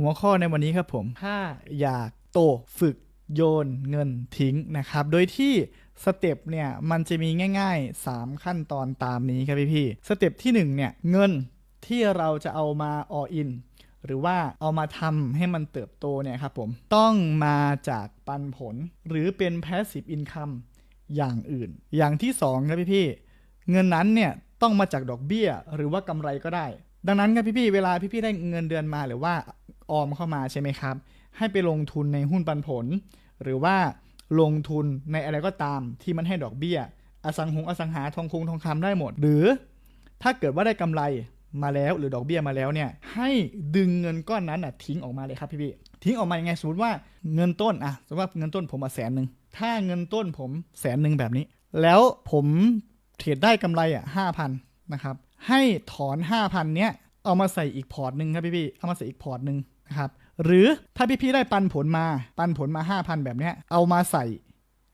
หัวข้อในวันนี้ครับผม ถ้าอยากโตฝึกโยนเงินทิ้งนะครับ โดยที่สเต็ปเนี่ยมันจะมีง่าย ๆ 3 ขั้นตอนตามนี้ครับพี่ๆสเต็ปที่ 1 เนี่ย เงินที่เราจะเอามาออินหรือว่าเอามาทำให้มันเติบโตเนี่ยครับผม ต้องมาจากปันผล หรือเป็น passive income อย่างอื่น อย่างที่ 2 ครับพี่ๆเงินนั้นเนี่ยต้องมาจากดอกเบี้ยหรือว่ากำไรก็ได้ ดังนั้นครับพี่ๆเวลาพี่ๆได้เงินเดือนมาหรือว่า ออมเข้ามาใช่ไหมครับ ให้ไปลงทุนในหุ้นปันผล หรือว่าลงทุนในอะไรก็ตามที่มันให้ดอกเบี้ย อสังหงอสังหาทองคงทองคำได้หมด หรือถ้าเกิดว่าได้กำไรมาแล้วหรือดอกเบี้ยมาแล้วเนี่ยให้ดึงเงินก้อนนั้นอะทิ้งออกมาเลยครับพี่พี่ทิ้งออกมายังไงสมมติว่าเงินต้นอะสมมติว่าเงินต้นผมมาแสนหนึ่งถ้าเงินต้นผมแสนหนึ่งแบบนี้ แล้วผมเทรดได้กำไรอะห้าพันนะครับให้ถอนห้าพันเนี้ยเอามาใส่อีกพอร์ตหนึ่งครับพี่พี่เอามาใส่อีกพอร์ตหนึ่ง นะครับหรือถ้าพี่พี่ๆได้ปันผลมาปันผลมา 5,000 แบบนี้เอามาใส่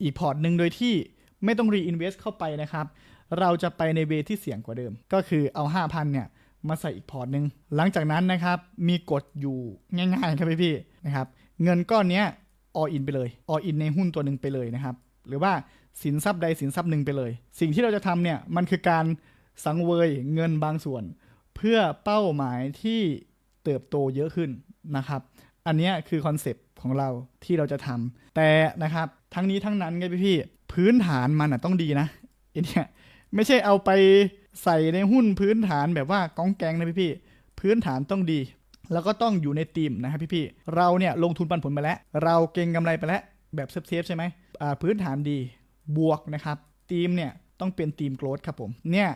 อีกพอร์ตหนึ่งโดยที่ไม่ต้องรีอินเวสเข้าไปนะครับ เราจะไปในเวที่เสี่ยงกว่าเดิม ก็คือเอา 5,000 เนี่ย มาใส่อีกพอร์ตหนึ่งหลังจากนั้นนะครับ มีกฎอยู่ง่ายๆครับพี่พี่ๆนะครับ เงินก้อนเนี้ยออินไปเลยออินในหุ้นตัวหนึ่งไปเลยนะครับ หรือว่าสินทรัพย์ใดสินทรัพย์หนึ่งไปเลย สิ่งที่เราจะทำเนี่ยมันคือการสังเวยเงินบางส่วน เพื่อเป้าหมายที่เติบโตเยอะขึ้น นะครับ อันนี้คือคอนเซปต์ของเราที่เราจะทำแต่นะครับทั้งนี้ทั้งนั้นไงพี่พี่พื้นฐานมันต้องดีนะไอเนี่ยไม่ใช่เอาไปใส่ในหุ้นพื้นฐานแบบว่ากองแกงนะพี่พี่พื้นฐานต้องดี แล้วก็ต้องอยู่ในทีมนะครับพี่พี่เราเนี่ยลงทุนปันผลไปแล้ว เราเก็งกำไรไปแล้วแบบเซฟๆใช่ไหมอ่าพื้นฐานดีบวกนะครับทีมเนี่ยต้องเป็นทีมโกรดครับผมเนี่ย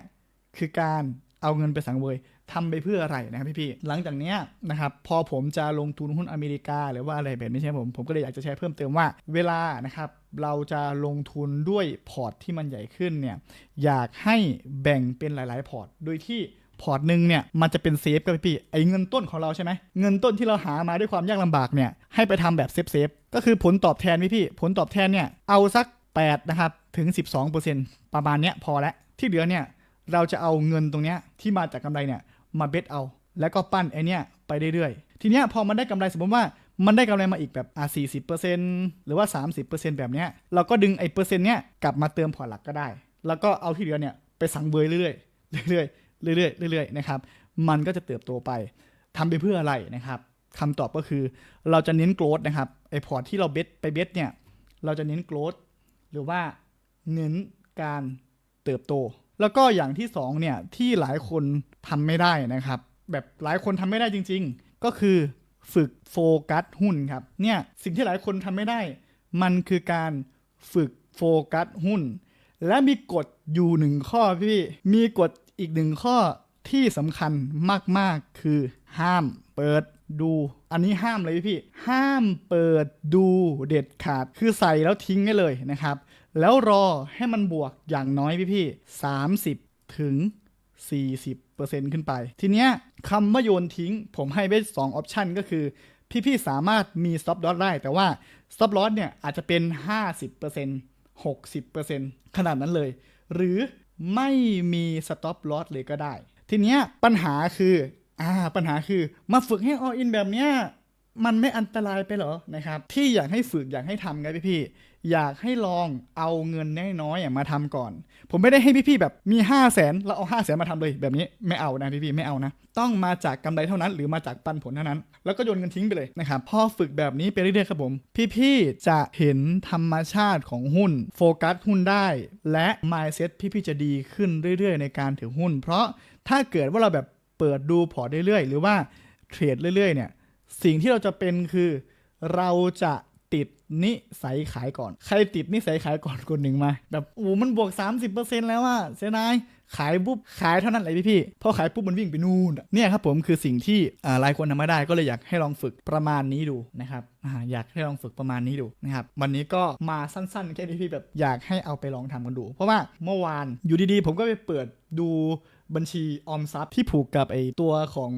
คือการ เอาเงินไปสังเวยทำไปเพื่ออะไรนะครับพี่ๆหลังจากเนี้ยนะครับพอผมจะลงทุนหุ้นอเมริกา หรือว่าอะไรแบบนี้ใช่ไหมผมผมก็เลยอยากจะแชร์เพิ่มเติมว่าเวลานะครับเราจะลงทุนด้วยพอร์ตที่มันใหญ่ขึ้นเนี่ยอยากให้แบ่งเป็นหลาย ๆ พอร์ต โดยที่พอร์ตหนึ่งเนี่ยมันจะเป็นเซฟกับพี่ไอ้เงินต้นของเราใช่ไหมเงินต้นที่เราหามาด้วยความยากลำบากเนี่ยให้ไปทำแบบเซฟเซฟก็คือผลตอบแทนพี่ๆผลตอบแทนเนี่ยเอาสัก8นะครับถึง 12%ประมาณเนี้ยพอแล้วที่เหลือเนี่ย เราจะเอาเงินตรงเนี้ยที่มาจากกำไรเนี่ยมาเบสเอา แล้วก็ปั้นไอเนี้ยไปเรื่อยๆ ทีเนี้ยพอมันได้กำไรสมมติว่ามันได้กำไรมาอีกแบบอะ40%หรือว่า30%แบบเนี้ยเราก็ดึงไอ้เปอร์เซ็นต์เนี้ยกลับมาเติมพอร์ตหลักก็ได้ แล้วก็เอาที่เหลือเนี่ยไปสังเบยเรื่อยๆเรื่อยๆเรื่อยๆเรื่อยๆนะครับมันก็จะเติบโตไปทำไปเพื่ออะไรนะครับคำตอบก็คือเราจะเน้นโกรดนะครับไอ้พอร์ตที่เราเบสไปเบสเนี่ยเราจะเน้นโกรดหรือว่าเน้นการเติบโต แล้วก็อย่างที่สองเนี่ยที่หลายคนทำไม่ได้นะครับ แบบหลายคนทำไม่ได้จริง ๆ ก็คือฝึกโฟกัสหุ้นครับเนี่ยสิ่งที่หลายคนทำไม่ได้ มันคือการฝึกโฟกัสหุ้น และมีกฎอยู่หนึ่งข้อพี่มีกฎอีกหนึ่งข้อที่สำคัญมาก ๆ คือห้ามเปิดดู อันนี้ห้ามเลยพี่ ห้ามเปิดดูเด็ดขาด คือใส่แล้วทิ้งได้เลยนะครับ แล้วรอให้มันบวกอย่างน้อยพี่พี่สามสิบถึง 40%ขึ้นไป ทีเนี้ยคำว่าโยนทิ้ง ผมให้ไว้2ออปชันก็คือ พี่ๆสามารถมี stop loss ได้ แต่ว่า stop loss เนี่ยอาจจะเป็น 50% 60%ขนาดนั้นเลย หรือไม่มี stop loss เลยก็ได้ ทีเนี้ยปัญหาคือ อ่า ปัญหาคือมาฝึกให้ all in แบบเนี้ย มันไม่อันตรายไปเหรอนะครับ ที่อยากให้ฝึกอยากให้ทำไงพี่พี่อยากให้ลองเอาเงินน้อยๆมาทำก่อน ผมไม่ได้ให้พี่พี่ๆแบบมี 5 0 0แสนเราเอา 5 0 0แสนมาทำเลยแบบนี้ไม่เอานะพี่พี่ๆไม่เอานะ ต้องมาจากกำไรเท่านั้น หรือมาจากปันผลเท่านั้น แล้วก็โยนเงินทิ้งไปเลยนะครับพอฝึกแบบนี้ไปเรื่อยๆครับผม พี่ๆจะเห็นธรรมชาติของหุ้น โฟกัสหุ้นได้ และ mindset พี่ๆจะดีขึ้นเรื่อยๆ ในการถือหุ้น เพราะถ้าเกิดว่าเราแบบเปิดดูพอร์ตเรื่อยๆ หรือว่าเทรดเรื่อยๆเนี่ย สิ่งที่เราจะเป็นคือ เราจะติดนิสัยขายก่อน ใครติดนิสัยขายก่อนคนหนึ่งมา แบบโอ้มันบวก 30%แล้วอะเสียนายขายปุ๊บขายเท่านั้นเลยพี่พี่พอขายปุ๊บมันวิ่งไปนู่นเนี่ยครับผมคือสิ่งที่อ่าหลายคนทำไม่ได้ก็เลยอยากให้ลองฝึกประมาณนี้ดูนะครับอ่าอยากให้ลองฝึกประมาณนี้ดูนะครับวันนี้ก็มาสั้นๆแค่นี้พี่แบบอยากให้เอาไปลองทำกันดู เพราะว่าเมื่อวานอยู่ดีๆ ผมก็ไปเปิดดู บัญชีออมทรัพย์ที่ผูกกับไอตัวของ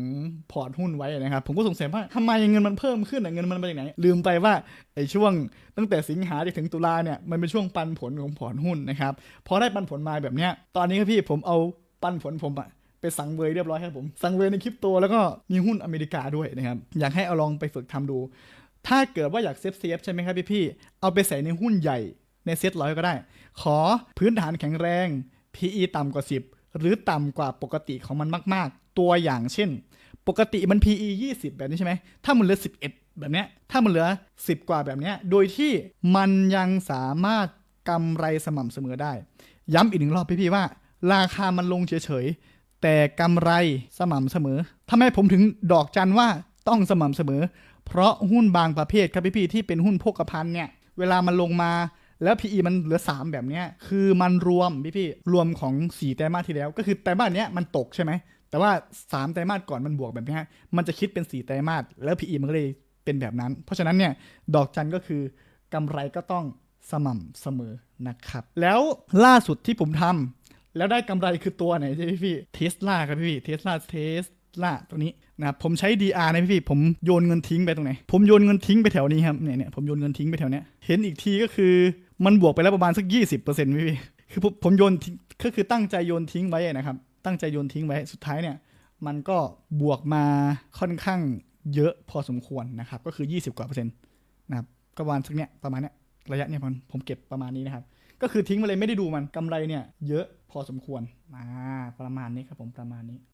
พอร์ตหุ้นไว้นะครับ ผมก็สงสัยว่าทำไมเงินมันเพิ่มขึ้นอะเงินมันมาจากไหน ลืมไปว่าไอช่วงตั้งแต่สิงหาถึงตุลาเนี่ยมันเป็นช่วงปันผลของพอร์ตหุ้นนะครับพอได้ปันผลมาแบบเนี้ยตอนนี้ครับพี่ผมเอาปันผลผมอะไปสั่งเวยเรียบร้อยครับผม สั่งเวยในคริปโตแล้วก็มีหุ้นอเมริกาด้วยนะครับ อยากให้เอาลองไปฝึกทำดู ถ้าเกิดว่าอยากเซฟเซฟใช่ไหมครับพี่พี่เอาไปใส่ในหุ้นใหญ่ในเซ็ตร้อยก็ได้ ขอพื้นฐานแข็งแรง PE ต่ำกว่า 10 หรือต่ำกว่าปกติของมันมาก ๆ ตัวอย่างเช่น ปกติมัน PE 20 แบบนี้ใช่ไหม ถ้ามันเหลือ 11 แบบเนี้ย ถ้ามันเหลือ 10 กว่าแบบเนี้ย โดยที่มันยังสามารถกำไรสม่ำเสมอได้ ย้ำอีกหนึ่งรอบพี่ๆว่า ราคามันลงเฉยๆ แต่กำไรสม่ำเสมอทำไมผมถึงดอกจันว่าต้องสม่ำเสมอ เพราะหุ้นบางประเภทครับพี่ๆที่เป็นหุ้นโภคภัณฑ์เนี่ย เวลามันลงมา แล้ว PE มันเหลือ 3 แบบเนี้ยคือมันรวมพี่ๆรวมของ 4 ไตรมาสที่แล้ว ก็คือไตรมาสเนี้ยมันตกใช่ไหม แต่ว่า 3 ไตรมาสก่อนมันบวกแบบนี้มันจะคิดเป็น 4 ไตรมาสแล้ว PE มันก็เลยเป็นแบบนั้น เพราะฉะนั้นเนี่ยดอกจันก็คือกำไรก็ต้องสม่ำเสมอนะครับ แล้วล่าสุดที่ผมทำแล้วได้กำไรคือตัวไหนใช่พี่เทสลาครับพี่เทสลาเทส ล่าตัวนี้นะครับผมใช้ DR นะพี่ผมโยนเงินทิ้งไปตรงไหน ผมโยนเงินทิ้งไปแถวนี้ครับเนี่ยเนี่ยผมโยนเงินทิ้งไปแถวเนี้ยเห็นอีกทีก็คือมันบวกไปแล้วประมาณสัก 20%พี่พี่คือผมผมโยนก็คือตั้งใจโยนทิ้งไว้นะครับ ตั้งใจโยนทิ้งไว้สุดท้ายเนี่ยมันก็บวกมาค่อนข้างเยอะพอสมควรนะครับ ก็คือ 20 กว่าเปอร์เซ็นต์นะครับก็ประมาณสักเนี้ยประมาณเนี้ยระยะเนี่ยผมผมเก็บประมาณนี้นะครับ ก็คือทิ้งไปเลยไม่ได้ดูมันกำไรเนี่ยเยอะพอสมควรอ่าประมาณนี้ครับผมประมาณนี้